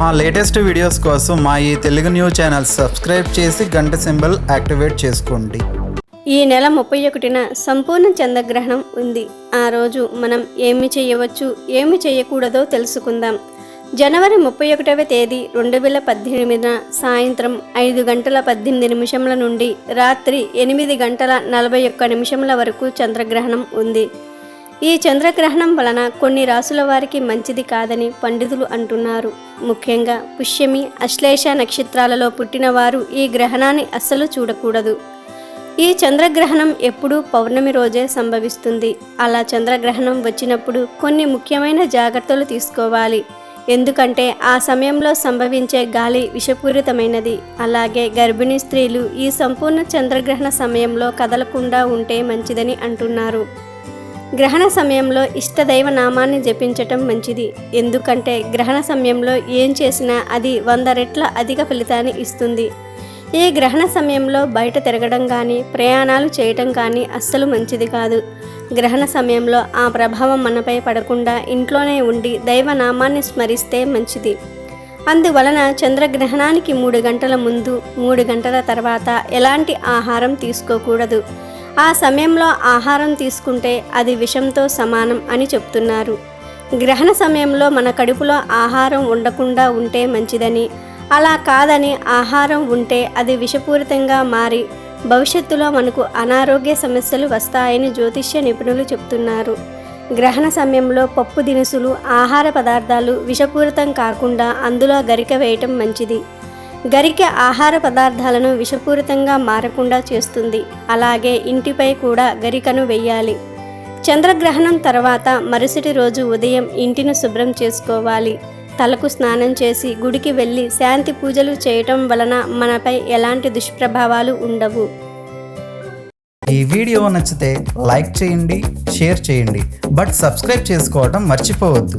మా latest videos కోసం మా ఈ తెలుగు న్యూస్ ఛానల్ సబ్స్క్రైబ్ చేసి గంట సింబల్ యాక్టివేట్ చేసుకోండి. ఈ నెల ముప్పై ఒకటిన సంపూర్ణ చంద్రగ్రహణం ఉంది. ఆ రోజు మనం ఏమి చేయవచ్చు ఏమి చేయకూడదో తెలుసుకుందాం. జనవరి ముప్పై ఒకటవ తేదీ రెండు వేల పద్దెనిమిదిన సాయంత్రం ఐదు గంటల పద్దెనిమిది నిమిషముల నుండి రాత్రి ఎనిమిది గంటల నలభై ఒక్క నిమిషముల వరకు చంద్రగ్రహణం ఉంది. ఈ చంద్రగ్రహణం వలన కొన్ని రాసుల వారికి మంచిది కాదని పండితులు అంటున్నారు. ముఖ్యంగా పుష్యమి అశ్లేష నక్షత్రాలలో పుట్టినవారు ఈ గ్రహణాన్ని అస్సలు చూడకూడదు. ఈ చంద్రగ్రహణం ఎప్పుడూ పౌర్ణమి రోజే సంభవిస్తుంది. అలా చంద్రగ్రహణం వచ్చినప్పుడు కొన్ని ముఖ్యమైన జాగ్రత్తలు తీసుకోవాలి. ఎందుకంటే ఆ సమయంలో సంభవించే గాలి విషపూరితమైనది. అలాగే గర్భిణీ స్త్రీలు ఈ సంపూర్ణ చంద్రగ్రహణ సమయంలో కదలకుండా ఉంటే మంచిదని అంటున్నారు. గ్రహణ సమయంలో ఇష్టదైవ నామాన్ని జపించటం మంచిది. ఎందుకంటే గ్రహణ సమయంలో ఏం చేసినా అది వంద రెట్ల అధిక ఫలితాన్ని ఇస్తుంది. ఈ గ్రహణ సమయంలో బయట తిరగడం కానీ ప్రయాణాలు చేయటం కానీ అస్సలు మంచిది కాదు. గ్రహణ సమయంలో ఆ ప్రభావం మనపై పడకుండా ఇంట్లోనే ఉండి దైవనామాన్ని స్మరిస్తే మంచిది. అందువలన చంద్రగ్రహణానికి మూడు గంటల ముందు మూడు గంటల తర్వాత ఎలాంటి ఆహారం తీసుకోకూడదు. ఆ సమయంలో ఆహారం తీసుకుంటే అది విషంతో సమానం అని చెప్తున్నారు. గ్రహణ సమయంలో మన కడుపులో ఆహారం ఉండకుండా ఉంటే మంచిదని అలా కాదని ఆహారం ఉంటే అది విషపూరితంగా మారి భవిష్యత్తులో మనకు అనారోగ్య సమస్యలు వస్తాయని జ్యోతిష్య నిపుణులు చెప్తున్నారు. గ్రహణ సమయంలో పప్పు దినుసులు ఆహార పదార్థాలు విషపూరితం కాకుండా అందులో గరిక వేయటం మంచిది. గరిక ఆహార పదార్థాలను విషపూరితంగా మారకుండా చేస్తుంది. అలాగే ఇంటిపై కూడా గరికను వెయ్యాలి చంద్రగ్రహణం తర్వాత మరుసటి రోజు ఉదయం ఇంటిని శుభ్రం చేసుకోవాలి. తలకు స్నానం చేసి గుడికి వెళ్ళి శాంతి పూజలు చేయటం వలన మనపై ఎలాంటి దుష్ప్రభావాలు ఉండవు. ఈ వీడియో నచ్చితే లైక్ చేయండి షేర్ చేయండి. బట్ సబ్స్క్రైబ్ చేసుకోవడం మర్చిపోవద్దు.